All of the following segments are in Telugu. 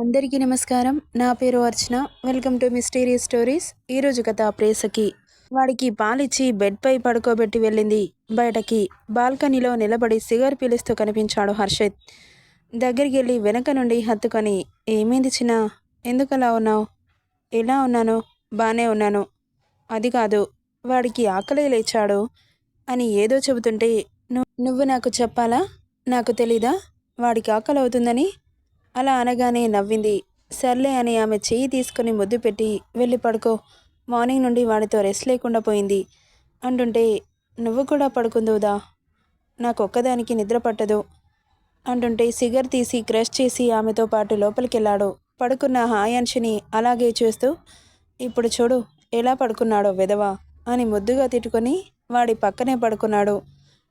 అందరికీ నమస్కారం. నా పేరు Archana. Welcome to mysterious stories. ఈరోజు కథ ప్రేసకి. వాడికి పాలిచ్చి బెడ్పై పడుకోబెట్టి వెళ్ళింది. బయటకి బాల్కనీలో నిలబడి సిగర్ పీలుస్తూ కనిపించాడు హర్షిత్. దగ్గరికి వెళ్ళి వెనక నుండి హత్తుకొని ఏమైంది చిన్న? ఎందుకు అలా ఉన్నావు? ఎలా ఉన్నాను? బాగానే ఉన్నాను. అది కాదు. వాడికి ఆకలి లేచాడు. అని ఏదో చెబుతుంటే నువ్వు నాకు చెప్పాలా? నాకు తెలీదా? వాడికి ఆకలి అవుతుందని అలా అనగానే నవ్వింది. సర్లే అని ఆమె చెయ్యి తీసుకుని ముద్దు పెట్టి వెళ్ళి పడుకో. మార్నింగ్ నుండి వాడితో రెస్ట్ లేకుండా పోయింది. అంటుంటే నువ్వు కూడా పడుకుందువుదా నాకు ఒక్కదానికి నిద్ర పట్టదు. అంటుంటే సిగర్ తీసి క్రష్ చేసి ఆమెతో పాటు లోపలికెళ్ళాడు. పడుకున్న హాయాన్షిని అలాగే చూస్తూ ఇప్పుడు చూడు ఎలా పడుకున్నాడో వెధవా అని ముద్దుగా తిట్టుకొని వాడి పక్కనే పడుకున్నాడు.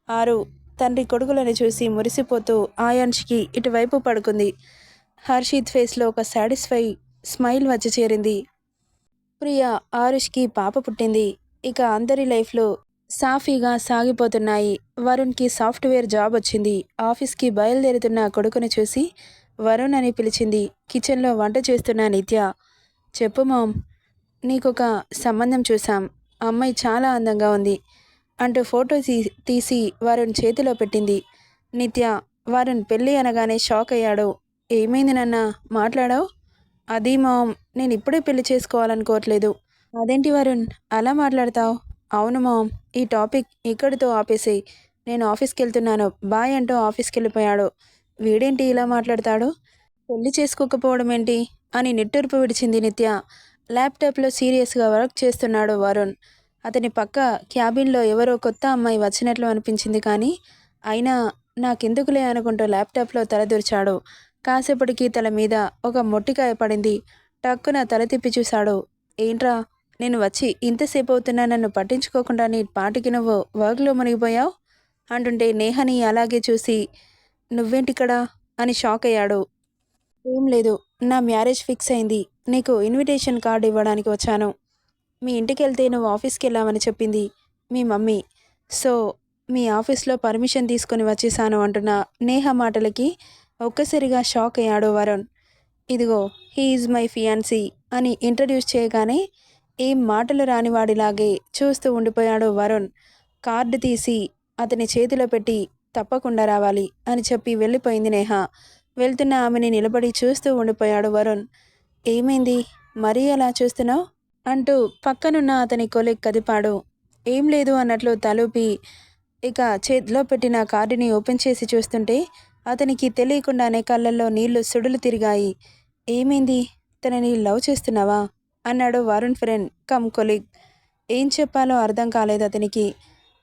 ఆరు తండ్రి కొడుకులను చూసి మురిసిపోతూ ఆయాన్షికి ఇటువైపు పడుకుంది. హర్షిత్ ఫేస్లో ఒక సాటిస్ఫై స్మైల్ వచ్చి చేరింది. ప్రియా ఆరుష్కి పాప పుట్టింది. ఇక అందరి లైఫ్లో సాఫీగా సాగిపోతున్నాయి. వరుణ్కి సాఫ్ట్వేర్ జాబ్ వచ్చింది. ఆఫీస్కి బయలుదేరుతున్న కొడుకుని చూసి వరుణ్ అని పిలిచింది. కిచెన్లో వంట చేస్తున్న నిత్య చెప్పు మామ్ నీకొక సంబంధం చూసాం అమ్మాయి చాలా అందంగా ఉంది అంటూ ఫోటో తీ తీసి వరుణ్ చేతిలో పెట్టింది. నిత్య వరుణ్ పెళ్ళి అనగానే షాక్ అయ్యాడు. ఏమైంది నాన్న? మాట్లాడావు? అది మామ్ నేను ఇప్పుడే పెళ్ళి చేసుకోవాలనుకోవట్లేదు. అదేంటి వరుణ్? అలా మాట్లాడతావు? అవును మామ్ ఈ టాపిక్ ఇక్కడితో ఆపేసేయి. నేను ఆఫీస్కి వెళ్తున్నాను బాయ్ అంటూ ఆఫీస్కి వెళ్ళిపోయాడు వీడేంటి ఇలా మాట్లాడతాడు? పెళ్ళి చేసుకోకపోవడం ఏంటి? అని నిట్టూర్పు విడిచింది నిత్య. ల్యాప్టాప్లో సీరియస్గా వర్క్ చేస్తున్నాడు వరుణ్. అతని పక్క క్యాబిన్లో ఎవరో కొత్త అమ్మాయి వచ్చినట్లు అనిపించింది కానీ అయినా నాకెందుకులే అనుకుంటూ ల్యాప్టాప్లో తలదూర్చాడు. కాసేపటికి తల మీద ఒక మొట్టికాయ పడింది. టక్కున తల తిప్పి చూశాడు. ఏంట్రా నేను వచ్చి ఇంతసేపు అవుతున్నా నన్ను పట్టించుకోకుండా నీ పాటికి నువ్వు వర్క్లో మునిగిపోయావు? అంటుంటే నేహని అలాగే చూసి నువ్వేంటిక్కడ? అని షాక్ అయ్యాడు. ఏం లేదు నా మ్యారేజ్ ఫిక్స్ అయింది. నీకు ఇన్విటేషన్ కార్డు ఇవ్వడానికి వచ్చాను. మీ ఇంటికి వెళ్తే నువ్వు ఆఫీస్కి వెళ్ళామని చెప్పింది మీ మమ్మీ. సో మీ ఆఫీస్లో పర్మిషన్ తీసుకొని వచ్చేసాను అంటున్న నేహ మాటలకి ఒక్కసారిగా షాక్ అయ్యాడు వరుణ్. ఇదిగో హీఈజ్ మై ఫియాన్సీ అని ఇంట్రడ్యూస్ చేయగానే ఏం మాటలు రానివాడిలాగే చూస్తూ ఉండిపోయాడు వరుణ్. కార్డు తీసి అతని చేతిలో పెట్టి తప్పకుండా రావాలి అని చెప్పి వెళ్ళిపోయింది నేహ. వెళ్తున్న ఆమెని నిలబడి చూస్తూ ఉండిపోయాడు వరుణ్. ఏమైంది? మరీ అలా చూస్తున్నావు? అంటూ పక్కనున్న అతని కొలిక్ కదిపాడు. ఏం లేదు అన్నట్లు తలూపి ఇక చేతిలో పెట్టిన కార్డుని ఓపెన్ చేసి చూస్తుంటే అతనికి తెలియకుండానే కళ్ళల్లో నీళ్ళు సుడులు తిరిగాయి. ఏమైంది? తనని లవ్ చేస్తున్నావా? అన్నాడు వరుణ్ ఫ్రెండ్ కమ్ కొలిగ్. ఏం చెప్పాలో అర్థం కాలేదు అతనికి.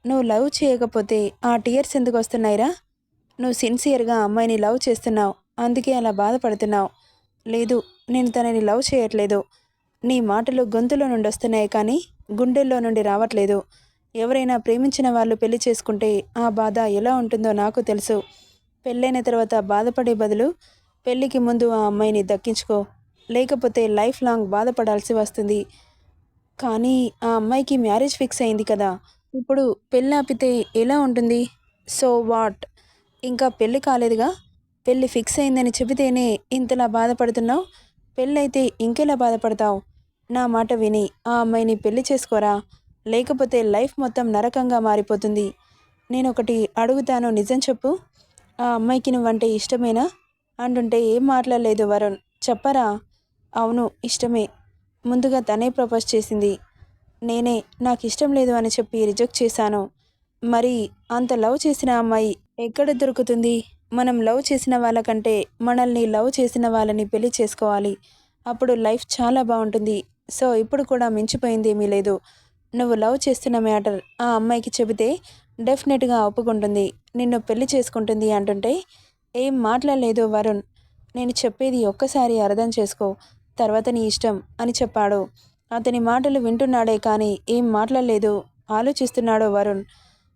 నువ్వు లవ్ చేయకపోతే ఆ టీయర్స్ ఎందుకు వస్తున్నాయిరా? నువ్వు సిన్సియర్గా అమ్మాయిని లవ్ చేస్తున్నావు. అందుకే అలా బాధపడుతున్నావు. లేదు నేను తనని లవ్ చేయట్లేదు. నీ మాటలు గొంతులో నుండి వస్తున్నాయి కానీ గుండెల్లో నుండి రావట్లేదు. ఎవరైనా ప్రేమించిన వాళ్ళు పెళ్ళి చేసుకుంటే ఆ బాధ ఎలా ఉంటుందో నాకు తెలుసు. పెళ్ళైన తర్వాత బాధపడే బదులు పెళ్ళికి ముందు ఆ అమ్మాయిని దక్కించుకో. లేకపోతే లైఫ్ లాంగ్ బాధపడాల్సి వస్తుంది. కానీ ఆ అమ్మాయికి మ్యారేజ్ ఫిక్స్ అయింది కదా. ఇప్పుడు పెళ్ళి ఆపితే ఎలా ఉంటుంది? So what? ఇంకా పెళ్ళి కాలేదుగా? పెళ్ళి ఫిక్స్ అయిందని చెబితేనే ఇంతలా బాధపడుతున్నావు? పెళ్ళైతే ఇంకెలా బాధపడతావు? నా మాట విని ఆ అమ్మాయిని పెళ్ళి చేసుకోరా? లేకపోతే లైఫ్ మొత్తం నరకంగా మారిపోతుంది. నేను ఒకటి అడుగుతాను నిజం చెప్పు? ఆ అమ్మాయికి నువ్వంటే ఇష్టమేనా? అంటుంటే ఏం మాట్లాడలేదు వరుణ్. చెప్పరా? అవును ఇష్టమే. ముందుగా తనే ప్రపోజ్ చేసింది. నేనే నాకు ఇష్టం లేదు అని చెప్పి రిజెక్ట్ చేశాను. మరి అంత లవ్ చేసిన అమ్మాయి ఎక్కడ దొరుకుతుంది? మనం లవ్ చేసిన వాళ్ళకంటే మనల్ని లవ్ చేసిన వాళ్ళని పెళ్ళి చేసుకోవాలి. అప్పుడు లైఫ్ చాలా బాగుంటుంది. సో ఇప్పుడు కూడా మించిపోయింది ఏమీ లేదు. నువ్వు లవ్ చేస్తున్న మ్యాటర్ ఆ అమ్మాయికి చెబితే డెఫినెట్గా ఒప్పుకుంటుంది. నిన్ను పెళ్ళి చేసుకుంటుంది అంటుంటే ఏం మాట్లాడలేదు వరుణ్. నేను చెప్పేది ఒక్కసారి అర్థం చేసుకో. తర్వాత నీ ఇష్టం అని చెప్పాడు. అతని మాటలు వింటున్నాడే కానీ ఏం మాట్లాడలేదు. ఆలోచిస్తున్నాడో వరుణ్.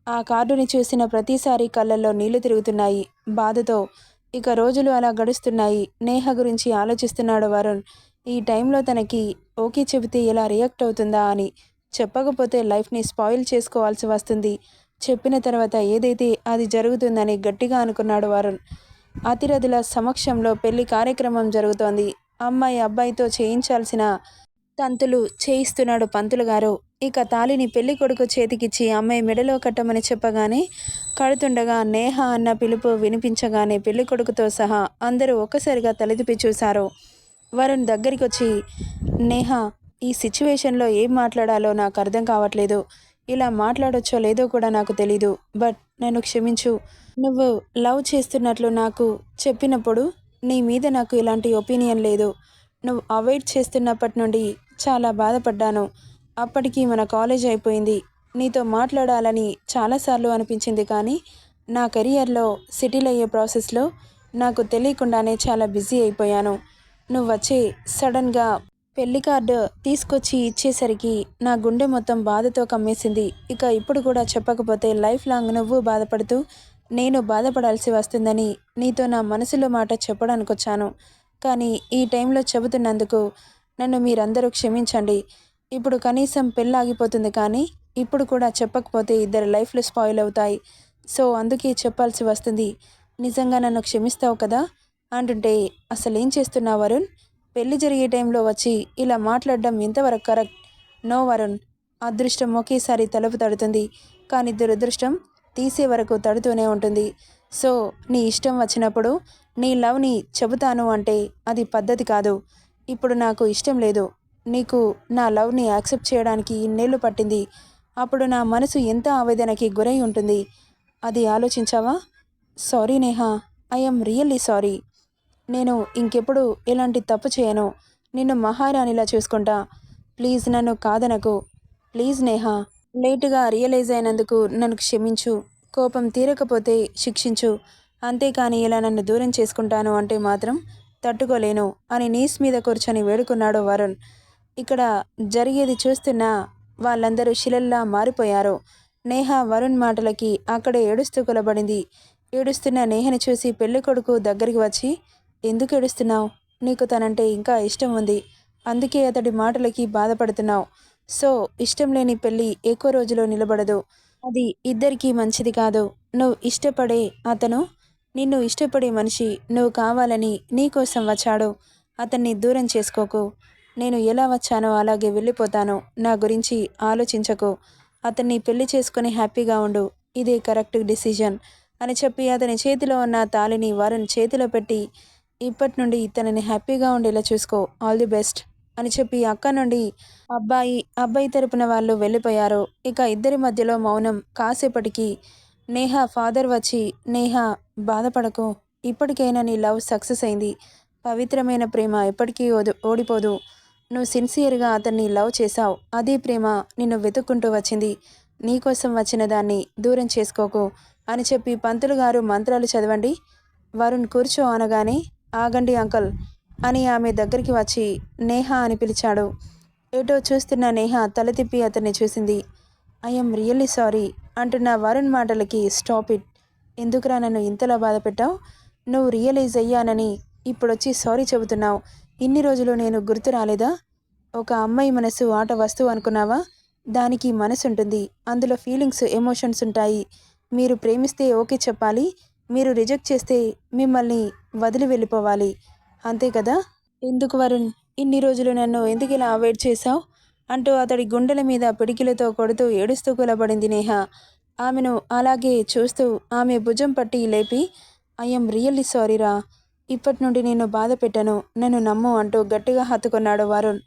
ఆ కార్డుని చూసిన ప్రతిసారి కళ్ళల్లో నీళ్ళు తిరుగుతున్నాయి. బాధతో. ఇక రోజులు అలా గడుస్తున్నాయి. నేహ గురించి ఆలోచిస్తున్నాడు వరుణ్. ఈ టైంలో తనకి ఓకే చెబితే ఎలా రియాక్ట్ అవుతుందా అని. చెప్పకపోతే లైఫ్ని స్పాయిల్ చేసుకోవాల్సి వస్తుంది. చెప్పిన తర్వాత ఏదైతే అది జరుగుతుందని గట్టిగా అనుకున్నాడు వరుణ్. అతిరథుల సమక్షంలో పెళ్ళి కార్యక్రమం జరుగుతోంది. అమ్మాయి అబ్బాయితో చేయించాల్సిన తంతులు చేయిస్తున్నాడు పంతులు గారు. ఇక తాలిని పెళ్ళి కొడుకు చేతికిచ్చి అమ్మాయి మెడలో కట్టమని చెప్పగానే కడుతుండగా నేహ అన్న పిలుపు వినిపించగానే పెళ్ళి కొడుకుతో సహా అందరూ ఒక్కసారిగా తలెదిపి చూశారు. వరుణ్ దగ్గరికి వచ్చి నేహ ఈ సిచ్యువేషన్లో ఏం మాట్లాడాలో నాకు అర్థం కావట్లేదు. ఇలా మాట్లాడొచ్చో లేదో కూడా నాకు తెలీదు. బట్ నన్ను క్షమించు. నువ్వు లవ్ చేస్తున్నట్లు నాకు చెప్పినప్పుడు నీ మీద నాకు ఇలాంటి ఒపీనియన్ లేదు. నువ్వు అవాయిడ్ చేస్తున్నప్పటి నుండి చాలా బాధపడ్డాను. అప్పటికి మన కాలేజ్ అయిపోయింది. నీతో మాట్లాడాలని చాలాసార్లు అనిపించింది కానీ నా కెరియర్లో సెటిల్ అయ్యే ప్రాసెస్లో నాకు తెలియకుండానే చాలా బిజీ అయిపోయాను. నువ్వు వచ్చి సడన్గా పెళ్ళి కార్డు తీసుకొచ్చి ఇచ్చేసరికి నా గుండె మొత్తం బాధతో కమ్మేసింది. ఇక ఇప్పుడు కూడా చెప్పకపోతే లైఫ్ లాంగ్ నువ్వు బాధపడుతూ నేను బాధపడాల్సి వస్తుందని నీతో నా మనసులో మాట చెప్పడానికి వచ్చాను కానీ ఈ టైంలో చెబుతున్నందుకు నన్ను మీరందరూ క్షమించండి. ఇప్పుడు కనీసం పెళ్ళి ఆగిపోతుంది కానీ ఇప్పుడు కూడా చెప్పకపోతే ఇద్దరు లైఫ్లు స్పాయిల్ అవుతాయి. సో అందుకే చెప్పాల్సి వస్తుంది. నిజంగా నన్ను క్షమిస్తావు కదా? అంటుంటే అసలు ఏం చేస్తున్నావు వరుణ్ పెళ్ళి జరిగే టైంలో వచ్చి ఇలా మాట్లాడడం ఎంతవరకు కరెక్ట్? నో వరుణ్ అదృష్టం ఒకేసారి తలుపు తడుతుంది. కానీ దురదృష్టం తీసే వరకు తడుతూనే ఉంటుంది. సో నీ ఇష్టం వచ్చినప్పుడు నీ లవ్ని చెబుతాను అంటే అది పద్ధతి కాదు. ఇప్పుడు నాకు ఇష్టం లేదు. నీకు నా లవ్ని యాక్సెప్ట్ చేయడానికి ఇన్నేళ్ళు పట్టింది. అప్పుడు నా మనసు ఎంత ఆవేదనకి గురై ఉంటుంది? అది ఆలోచించావా? Sorry Neha. I'm really sorry. నేను ఇంకెప్పుడు ఇలాంటి తప్పు చేయను. నిన్ను మహారాణిలా చూసుకుంటా. ప్లీజ్ నన్ను కాదనకు. ప్లీజ్ నేహా. లేటుగా రియలైజ్ అయినందుకు నన్ను క్షమించు. కోపం తీరకపోతే శిక్షించు. అంతేకాని ఇలా నన్ను దూరం చేసుకుంటాను అంటే మాత్రం తట్టుకోలేను అని నీస్ మీద కూర్చొని వేడుకున్నాడు వరుణ్. ఇక్కడ జరిగేది చూస్తున్న వాళ్ళందరూ శిలల్లా మారిపోయారు. నేహ వరుణ్ మాటలకి అక్కడే ఏడుస్తూ కులబడింది. ఏడుస్తున్న నేహని చూసి పెళ్ళికొడుకు దగ్గరికి వచ్చి ఎందుకు ఏడుస్తున్నావు? నీకు తనంటే ఇంకా ఇష్టం ఉంది. అందుకే అతడి మాటలకి బాధపడుతున్నావు. సో ఇష్టం లేని పెళ్ళి ఎక్కువ రోజులో నిలబడదు. అది ఇద్దరికీ మంచిది కాదు. నువ్వు ఇష్టపడే అతను నిన్ను ఇష్టపడే మనిషి నువ్వు కావాలని నీకోసం వచ్చాడు. అతన్ని దూరం చేసుకోకు. నేను ఎలా వచ్చానో అలాగే వెళ్ళిపోతాను. నా గురించి ఆలోచించకు. అతన్ని పెళ్ళి చేసుకుని హ్యాపీగా ఉండు. ఇదే కరెక్ట్ డిసిజన్ అని చెప్పి అతని చేతిలో ఉన్న తాళిని వారిని చేతిలో పెట్టి ఇప్పటి నుండి తనని హ్యాపీగా ఉండేలా చూసుకో. ఆల్ ది బెస్ట్ అని చెప్పి అక్క నుండి అబ్బాయి అబ్బాయి తరపున వాళ్ళు వెళ్ళిపోయారు. ఇక ఇద్దరి మధ్యలో మౌనం. కాసేపటికి నేహ ఫాదర్ వచ్చి నేహ బాధపడకు. ఇప్పటికైనా నీ లవ్ సక్సెస్ అయింది. పవిత్రమైన ప్రేమ ఎప్పటికీ ఓడిపోదు. నువ్వు సిన్సియర్గా అతన్ని లవ్ చేశావు. అదే ప్రేమ నిన్ను వెతుక్కుంటూ వచ్చింది. నీకోసం వచ్చిన దాన్ని దూరం చేసుకోకు అని చెప్పి పంతులు గారు మంత్రాలు చదవండి. వరుణ్ కూర్చో అనగానే ఆగండి అంకల్ అని ఆమె దగ్గరికి వచ్చి నేహ అని పిలిచాడు. ఏటో చూస్తున్న నేహ తల తిప్పి అతన్ని చూసింది. ఐఎమ్ రియల్లీ సారీ అంటున్న వరుణ్ మాటలకి స్టాప్ ఇట్. ఎందుకురా నన్ను ఇంతలా బాధ పెట్టావు? నువ్వు రియలైజ్ అయ్యానని ఇప్పుడొచ్చి సారీ చెబుతున్నావు. ఇన్ని రోజులు నేను గుర్తు రాలేదా? ఒక అమ్మాయి మనసు ఆట వస్తువు అనుకున్నావా? దానికి మనసు ఉంటుంది అందులో ఫీలింగ్స్ ఎమోషన్స్ ఉంటాయి. మీరు ప్రేమిస్తే ఓకే చెప్పాలి. మీరు రిజెక్ట్ చేస్తే మిమ్మల్ని వదిలి వెళ్ళిపోవాలి. అంతే కదా? ఎందుకు వరుణ్? ఇన్ని రోజులు నన్ను ఎందుకు ఇలా అవాయిడ్ చేశావు? అంటూ అతడి గుండెల మీద పిడికిలతో కొడుతూ ఏడుస్తూ కూలబడింది నేహ. ఆమెను అలాగే చూస్తూ ఆమె భుజం పట్టి లేపి ఐఎమ్ రియల్లీ సారీరా ఇప్పటి నుండి నేను బాధ పెట్టను. నన్ను నమ్ము అంటూ గట్టిగా హత్తుకున్నాడు వరుణ్.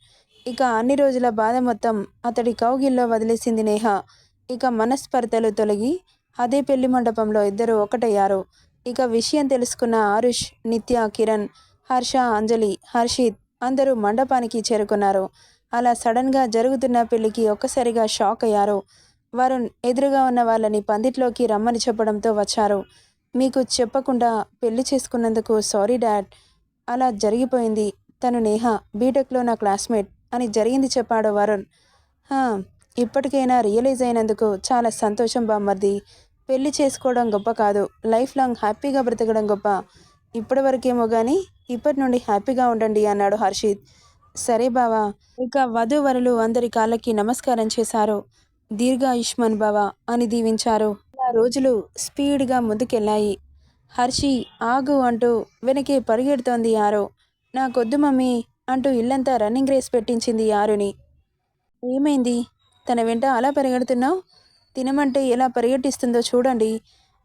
ఇక అన్ని రోజుల బాధ మొత్తం అతడి కౌగిల్లో వదిలేసింది నేహ. ఇక మనస్పర్ధలు తొలగి అదే పెళ్ళి మండపంలో ఇద్దరు ఒకటయ్యారు. ఇక విషయం తెలుసుకున్న ఆరుష్ నిత్య కిరణ్ హర్ష అంజలి హర్షిత్ అందరూ మండపానికి చేరుకున్నారు. అలా సడన్గా జరుగుతున్న పెళ్ళికి ఒక్కసారిగా షాక్ అయ్యారు. వరుణ్ ఎదురుగా ఉన్న వాళ్ళని పందిట్లోకి రమ్మని చెప్పడంతో వచ్చారు. మీకు చెప్పకుండా పెళ్ళి చేసుకున్నందుకు సారీ డాడ్. అలా జరిగిపోయింది. తను నేహ బీటెక్లో నా క్లాస్మేట్ అని జరిగింది చెప్పాడు వరుణ్. "హా, ఇప్పటికైనా రియలైజ్ అయినందుకు చాలా సంతోషం బామ్మర్ది. పెళ్ళి చేసుకోవడం గొప్ప కాదు లైఫ్ లాంగ్ హ్యాపీగా బ్రతకడం గొప్ప. ఇప్పటి వరకేమో కానీ ఇప్పటి నుండి హ్యాపీగా ఉండండి అన్నాడు హర్షిత్. సరే బావా. ఇక వధూవరులు అందరి కాళ్ళకి నమస్కారం చేశారు. దీర్ఘాయుష్మాన్ బావా అని దీవించారు. ఆ రోజులు స్పీడ్గా ముందుకెళ్ళాయి. హర్షి ఆగు అంటూ వెనకే పరిగెడుతోంది ఆరో. నాకొద్దు మమ్మీ అంటూ ఇల్లంతా రన్నింగ్ రేస్ పెట్టించింది ఆరుని. ఏమైంది? తన వెంట అలా పరిగెడుతున్నావు? తినమంటే ఎలా పరిగెట్టిస్తుందో చూడండి.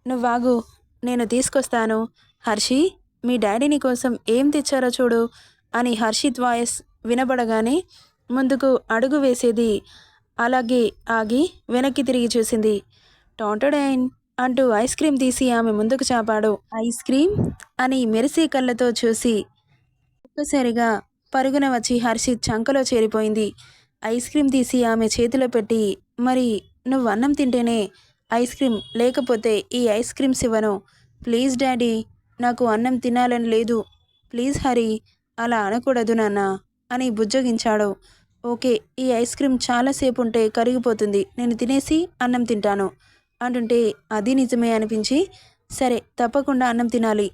నువ్వాగు నేను తీసుకొస్తాను. హర్షి మీ డాడీని కోసం ఏం తెచ్చారో చూడు అని హర్షిత్ వాయిస్ వినబడగానే ముందుకు అడుగు వేసేది. అలాగే ఆగి వెనక్కి తిరిగి చూసింది. టాంటడైన్ అంటూ ఐస్ క్రీమ్ తీసి ఆమె ముందుకు చాపాడు. Ice cream? అని మెరిసే కళ్ళతో చూసి ఒక్కసారిగా పరుగున వచ్చి హర్షిత్ చంకలో చేరిపోయింది. ఐస్ క్రీమ్ తీసి ఆమె చేతిలో పెట్టి మరి నువ్వు అన్నం తింటేనే ఐస్ క్రీమ్ లేకపోతే ఈ ఐస్ క్రీమ్స్ ఇవ్వను. ప్లీజ్ డాడీ నాకు అన్నం తినాలని లేదు. ప్లీజ్ హరి అలా అనకూడదు నాన్న అని బుజ్జగించాడు. ఓకే ఈ ఐస్ క్రీమ్ చాలాసేపు ఉంటే కరిగిపోతుంది. నేను తినేసి అన్నం తింటాను అంటుంటే అది నిజమే అనిపించి సరే తప్పకుండా అన్నం తినాలి.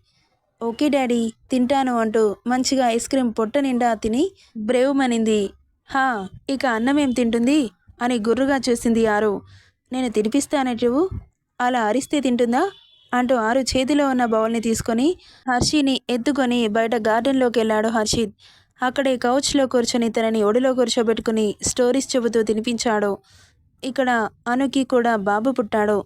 ఓకే డాడీ తింటాను అంటూ మంచిగా ఐస్ క్రీమ్ పొట్ట నిండా తిని బ్రేవుమనింది హా ఇక అన్నం ఏం తింటుంది? అని గుర్రుగా చూసింది ఆరు. నేను తినిపిస్తానటు అలా అరిస్తే తింటుందా? అంటూ ఆరు చేతిలో ఉన్న బౌల్ని తీసుకొని హర్షిని ఎత్తుకొని బయట గార్డెన్లోకి వెళ్ళాడు హర్షిత్. అక్కడే కౌచ్లో కూర్చొని తనని ఒడిలో కూర్చోబెట్టుకుని స్టోరీస్ చెబుతూ తినిపించాడు. ఇక్కడ అనుకి కూడా బాబు పుట్టాడు.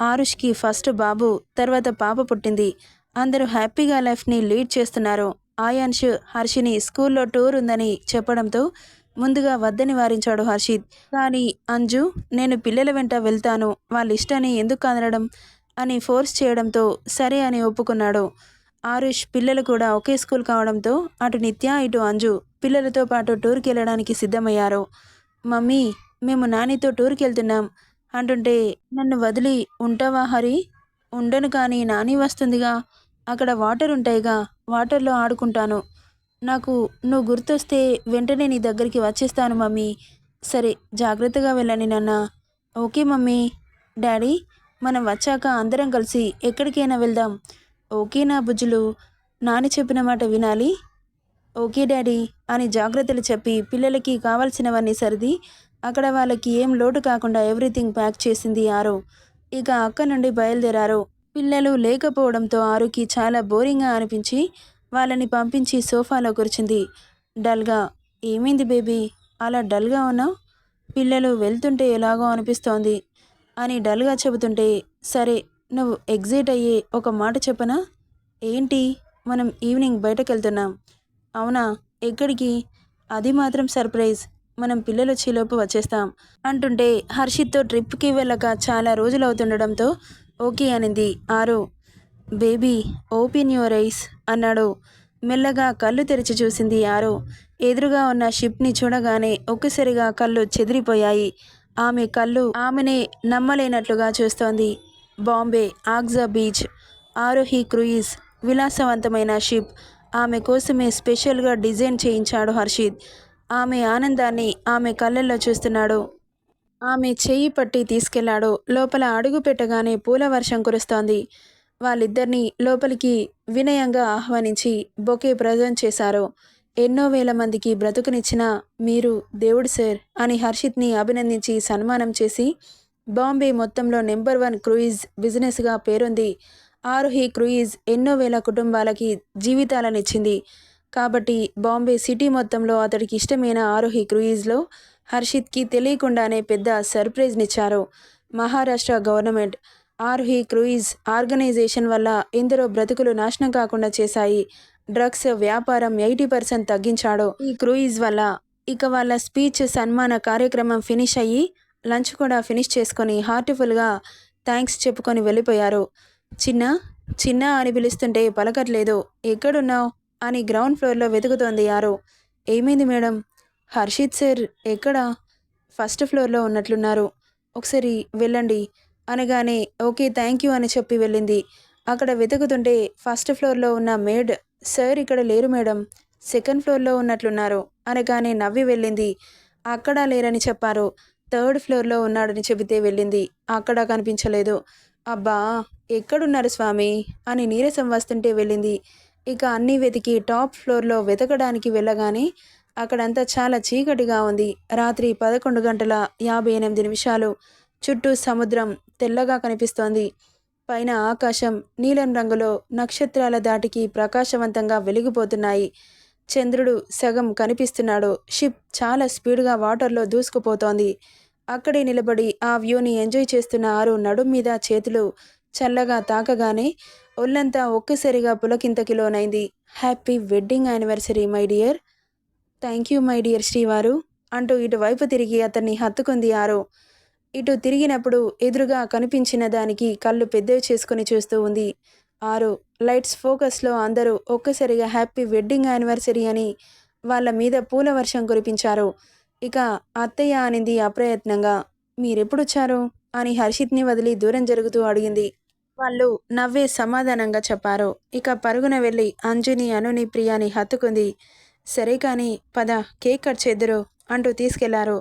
ఆరుష్కి ఫస్ట్ బాబు తర్వాత పాప పుట్టింది. అందరూ హ్యాపీగా లైఫ్ని లీడ్ చేస్తున్నారు. ఆయాన్ష్ హర్షిని స్కూల్లో టూర్ ఉందని చెప్పడంతో ముందుగా వద్దని వారించాడు హర్షిత్. కానీ అంజు నేను పిల్లల వెంట వెళ్తాను. వాళ్ళ ఇష్టాన్ని ఎందుకు కదలడం అని ఫోర్స్ చేయడంతో సరే అని ఒప్పుకున్నాడు. ఆరుష్ పిల్లలు కూడా ఒకే స్కూల్ కావడంతో అటు నిత్య ఇటు అంజు పిల్లలతో పాటు టూర్కి వెళ్ళడానికి సిద్ధమయ్యారు. మమ్మీ మేము నానితో టూర్కి వెళ్తున్నాం. అంటుంటే నన్ను వదిలి ఉంటావా హరి? ఉండను కానీ నాని వస్తుందిగా. అక్కడ వాటర్ ఉంటాయిగా. వాటర్లో ఆడుకుంటాను. నాకు నువ్వు గుర్తొస్తే వెంటనే నీ దగ్గరికి వచ్చేస్తాను మమ్మీ. సరే జాగ్రత్తగా వెళ్ళండి నాన్న. Okay mummy. డాడీ మనం వచ్చాక అందరం కలిసి ఎక్కడికైనా వెళ్దాం. ఓకే నా బుజ్జులు. నాని చెప్పిన మాట వినాలి? ఓకే డాడీ అని జాగ్రత్తలు చెప్పి పిల్లలకి కావాల్సినవన్నీ సర్ది అక్కడ వాళ్ళకి ఏం లోటు కాకుండా ఎవ్రీథింగ్ ప్యాక్ చేసింది ఆరు. ఇక అక్క నుండి బయలుదేరారు. పిల్లలు లేకపోవడంతో ఆరుకి చాలా బోరింగ్గా అనిపించి వాళ్ళని పంపించి సోఫాలో కూర్చుంది. డల్గా ఏమైంది బేబీ? అలా డల్గా ఉన్నావు? పిల్లలు వెళ్తుంటే ఎలాగో అనిపిస్తోంది అని డల్గా చెబుతుంటే సరే నువ్వు ఎగ్జైట్ అయ్యే ఒక మాట చెప్పనా? ఏంటి? మనం ఈవినింగ్ బయటకు వెళ్తున్నాం అవునా? ఎక్కడికి? అది మాత్రం సర్ప్రైజ్. మనం పిల్లలు వచ్చేలోపు వచ్చేస్తాం. అంటుంటే హర్షిత్తో ట్రిప్కి వెళ్ళక చాలా రోజులు అవుతుండడంతో ఓకే అనింది ఆరు. బేబీ ఓపెన్ యువర్ ఐస్ అన్నాడు. మెల్లగా కళ్ళు తెరిచి చూసింది యారో. ఎదురుగా ఉన్న షిప్ని చూడగానే ఒక్కసారిగా కళ్ళు చెదిరిపోయాయి. ఆమె కళ్ళు ఆమెనే నమ్మలేనట్లుగా చూస్తోంది. బాంబే ఆగ్జా బీచ్ ఆరోహి క్రూయిజ్ విలాసవంతమైన షిప్. ఆమె కోసమే స్పెషల్గా డిజైన్ చేయించాడు హర్షిద్ ఆమె ఆనందాన్ని ఆమె కళ్ళల్లో చూస్తున్నాడు. ఆమె చెయ్యి పట్టి తీసుకెళ్ళాడు. లోపల అడుగు పెట్టగానే పూల వర్షం కురుస్తోంది. వాళ్ళిద్దరినీ లోపలికి వినయంగా ఆహ్వానించి బొకే ప్రజెంట్ చేశారు. ఎన్నో వేల మందికి బ్రతుకునిచ్చిన మీరు దేవుడు సార్ అని హర్షిత్ని అభినందించి సన్మానం చేసి బాంబే మొత్తంలో నెంబర్ వన్ క్రూయిజ్ బిజినెస్గా పేరొంది. ఆరుహి క్రూయిజ్ ఎన్నో వేల కుటుంబాలకి జీవితాలనిచ్చింది. కాబట్టి బాంబే సిటీ మొత్తంలో అతడికి ఇష్టమైన ఆరోహి క్రూయిజ్లో హర్షిత్కి తెలియకుండానే పెద్ద సర్ప్రైజ్నిచ్చారు. Maharashtra government Arohi cruise organisation వల్ల ఎందరో బ్రతుకులు నాశనం కాకుండా చేశాయి. డ్రగ్స్ వ్యాపారం ఎయిటీ పర్సెంట్ తగ్గించాడు. ఈ క్రూయిజ్ వల్ల ఇక వాళ్ళ స్పీచ్ సన్మాన కార్యక్రమం ఫినిష్ అయ్యి లంచ్ కూడా ఫినిష్ చేసుకొని హార్ట్ఫుల్గా థ్యాంక్స్ చెప్పుకొని వెళ్ళిపోయారు. చిన్న చిన్న అని పిలుస్తుంటే పలకట్లేదు. ఎక్కడున్నావు? అని గ్రౌండ్ ఫ్లోర్లో వెతుకుతోంది యారు. ఏమైంది మేడం? హర్షిత్ సార్ ఎక్కడ? ఫస్ట్ ఫ్లోర్లో ఉన్నట్లున్నారు. ఒకసారి వెళ్ళండి. అనగానే ఓకే థ్యాంక్ యూ అని చెప్పి వెళ్ళింది. అక్కడ వెతుకుతుంటే ఫస్ట్ ఫ్లోర్లో ఉన్న మేడ్ సార్ ఇక్కడ లేరు మేడం. సెకండ్ ఫ్లోర్లో ఉన్నట్లున్నారు అనగానే నవ్వి వెళ్ళింది. అక్కడ లేరని చెప్పారు. థర్డ్ ఫ్లోర్లో ఉన్నాడని చెబితే వెళ్ళింది. అక్కడ కనిపించలేదు. అబ్బా ఎక్కడున్నారు స్వామి? అని నీరసం వస్తుంటే వెళ్ళింది. ఇక అన్నీ వెతికి టాప్ ఫ్లోర్లో వెతకడానికి వెళ్ళగానే అక్కడంతా చాలా చీకటిగా ఉంది. రాత్రి పదకొండు గంటల యాభై ఎనిమిది నిమిషాలు. చుట్టూ సముద్రం తెల్లగా కనిపిస్తోంది. పైన ఆకాశం నీలం రంగులో నక్షత్రాల దాటికి ప్రకాశవంతంగా వెలిగిపోతున్నాయి. చంద్రుడు సగం కనిపిస్తున్నాడు. షిప్ చాలా స్పీడ్గా వాటర్లో దూసుకుపోతోంది. అక్కడే నిలబడి ఆ వ్యూని ఎంజాయ్ చేస్తున్న ఆరు నడుం మీద చేతులు చల్లగా తాకగానే ఒళ్ళంతా ఒక్కసారిగా పులకింతకి లోనైంది happy wedding anniversary my dear. Thank you my dear శ్రీవారు అంటూ ఇటువైపు తిరిగి అతన్ని హత్తుకుంది ఆరు. ఇటు తిరిగినప్పుడు ఎదురుగా కనిపించిన దానికి కళ్ళు పెద్దవి చేసుకుని చూస్తూ ఉంది. ఆరు లైట్స్ ఫోకస్లో అందరూ ఒక్కసారిగా హ్యాపీ వెడ్డింగ్ యానివర్సరీ అని వాళ్ళ మీద పూల వర్షం కురిపించారు. ఇక అత్తయ్య అనింది అప్రయత్నంగా మీరెప్పుడొచ్చారు? అని హర్షిత్ని వదిలి దూరం జరుగుతూ అడిగింది. వాళ్ళు నవ్వే సమాధానంగా చెప్పారు. ఇక పరుగున వెళ్ళి అంజుని అనుని ప్రియాని హత్తుకుంది. సరే కానీ పద కేక్ కట్ చేద్దరు అంటూ తీసుకెళ్ళారు.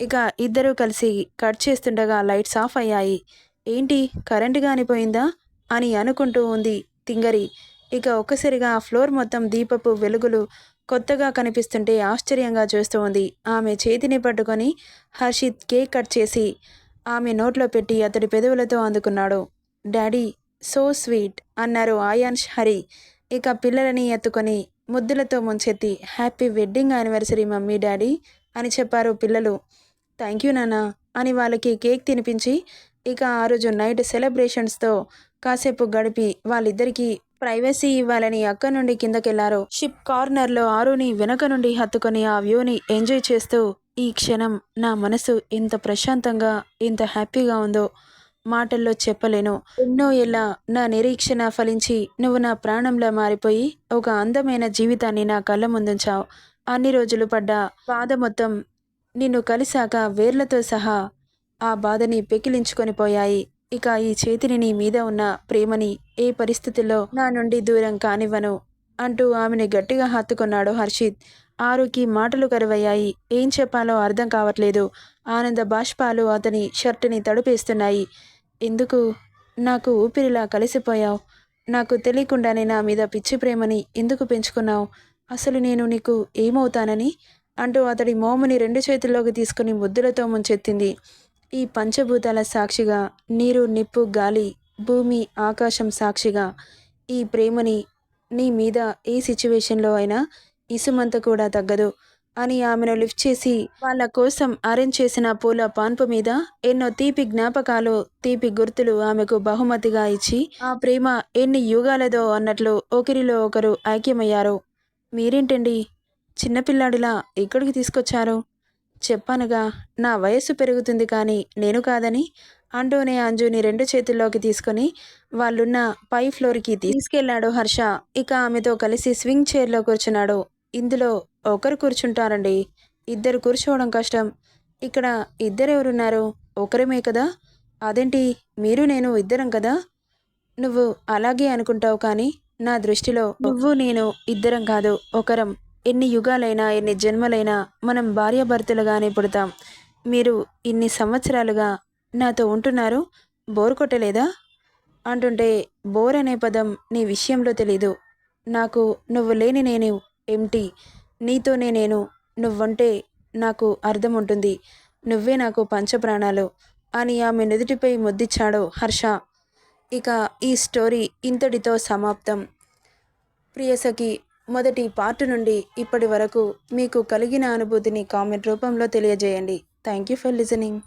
ఇక ఇద్దరూ కలిసి కట్ చేస్తుండగా లైట్స్ ఆఫ్ అయ్యాయి. ఏంటి? కరెంటు కానిపోయిందా అని అనుకుంటూ ఉంది తింగరి. ఇక ఒక్కసారిగా ఫ్లోర్ మొత్తం దీపపు వెలుగులు కొత్తగా కనిపిస్తుంటే ఆశ్చర్యంగా చూస్తూ ఉంది. ఆమె చేతిని పట్టుకొని హర్షిత్ కేక్ కట్ చేసి ఆమె నోట్లో పెట్టి అతడి పెదవులతో అందుకున్నాడు. డాడీ సో స్వీట్ అన్నారు ఆయాన్ష్ హరి. ఇక పిల్లలని ఎత్తుకొని ముద్దులతో ముంచెత్తి happy wedding anniversary mummy daddy అని చెప్పారు పిల్లలు. థ్యాంక్ యూ నాన్న అని వాళ్ళకి కేక్ తినిపించి ఇక ఆ రోజు నైట్ సెలబ్రేషన్స్తో కాసేపు గడిపి వాళ్ళిద్దరికీ ప్రైవసీ ఇవ్వాలని అక్క నుండి కిందకెళ్ళారు. షిప్ కార్నర్లో ఆరుని వెనక నుండి హత్తుకొని ఆ వ్యూని ఎంజాయ్ చేస్తూ ఈ క్షణం నా మనసు ఇంత ప్రశాంతంగా ఎంత హ్యాపీగా ఉందో మాటల్లో చెప్పలేను. ఎన్నో ఎలా నా నిరీక్షణ ఫలించి నువ్వు నా ప్రాణంలా మారిపోయి ఒక అందమైన జీవితాన్ని నా కళ్ళ ముందుంచావు. అన్ని రోజులు పడ్డ బాధ మొత్తం నిన్ను కలిశాక వేర్లతో సహా ఆ బాధని పెకిలించుకొని పోయాయి. ఇక ఈ చేతిని నీ మీద ఉన్న ప్రేమని ఏ పరిస్థితుల్లో నా నుండి దూరం కానివ్వను అంటూ ఆమెను గట్టిగా హత్తుకున్నాడు హర్షిత్. ఆరుకి మాటలు కరువయ్యాయి. ఏం చెప్పాలో అర్థం కావట్లేదు. ఆనంద బాష్పాలు అతని షర్టుని తడిపేస్తున్నాయి. ఎందుకు? నాకు ఊపిరిలా కలిసిపోయావు. నాకు తెలియకుండానే నా మీద పిచ్చి ప్రేమని ఎందుకు పెంచుకున్నావు? అసలు నేను నీకు ఏమవుతానని? అంటూ అతడి మోముని రెండు చేతుల్లోకి తీసుకుని ముద్దులతో ముంచెత్తింది. ఈ పంచభూతాల సాక్షిగా నీరు నిప్పు గాలి భూమి ఆకాశం సాక్షిగా ఈ ప్రేమని నీ మీద ఏ సిచ్యువేషన్లో అయినా ఇసుమంత కూడా తగ్గదు అని ఆమెను లిఫ్ట్ చేసి వాళ్ళ కోసం అరేంజ్ చేసిన పూల పాన్పు మీద ఎన్నో తీపి జ్ఞాపకాలు తీపి గుర్తులు ఆమెకు బహుమతిగా ఇచ్చి ఆ ప్రేమ ఎన్ని యుగాలదో అన్నట్లు ఒకరిలో ఒకరు ఐక్యమయ్యారు. మీరేంటండి? చిన్నపిల్లాడిలా ఇక్కడికి తీసుకొచ్చారు? చెప్పానుగా నా వయస్సు పెరుగుతుంది కానీ నేను కాదని అంటూనే అంజుని రెండు చేతుల్లోకి తీసుకొని వాళ్ళున్న పై ఫ్లోర్కి తీసుకెళ్ళాడు హర్ష. ఇక ఆమెతో కలిసి స్వింగ్ చైర్లో కూర్చున్నాడు. ఇందులో ఒకరు కూర్చుంటారండి. ఇద్దరు కూర్చోవడం కష్టం. ఇక్కడ ఇద్దరెవరున్నారు? ఒకరమే కదా? అదేంటి? మీరు నేను ఇద్దరం కదా? నువ్వు అలాగే అనుకుంటావు కానీ నా దృష్టిలో నువ్వు నేను ఇద్దరం కాదు ఒకరం. ఎన్ని యుగాలైనా ఎన్ని జన్మలైనా మనం భార్యాభర్తలుగానే పుడతాం. మీరు ఇన్ని సంవత్సరాలుగా నాతో ఉంటున్నారు బోర్ కొట్టలేదా? అంటుంటే బోర్ అనే పదం నీ విషయంలో తెలీదు. నాకు నువ్వు లేని నేను ఎంటీ? నీతోనే నేను నువ్వంటే నాకు అర్థం ఉంటుంది నువ్వే నాకు పంచప్రాణాలు అని ఆమె నుదుటిపై ముద్దిచ్చాడు హర్ష. ఇక ఈ స్టోరీ ఇంతటితో సమాప్తం. ప్రియసకి మొదటి పార్ట్ నుండి ఇప్పటి వరకు మీకు కలిగిన అనుభూతిని కామెంట్ రూపంలో తెలియజేయండి. Thank you for listening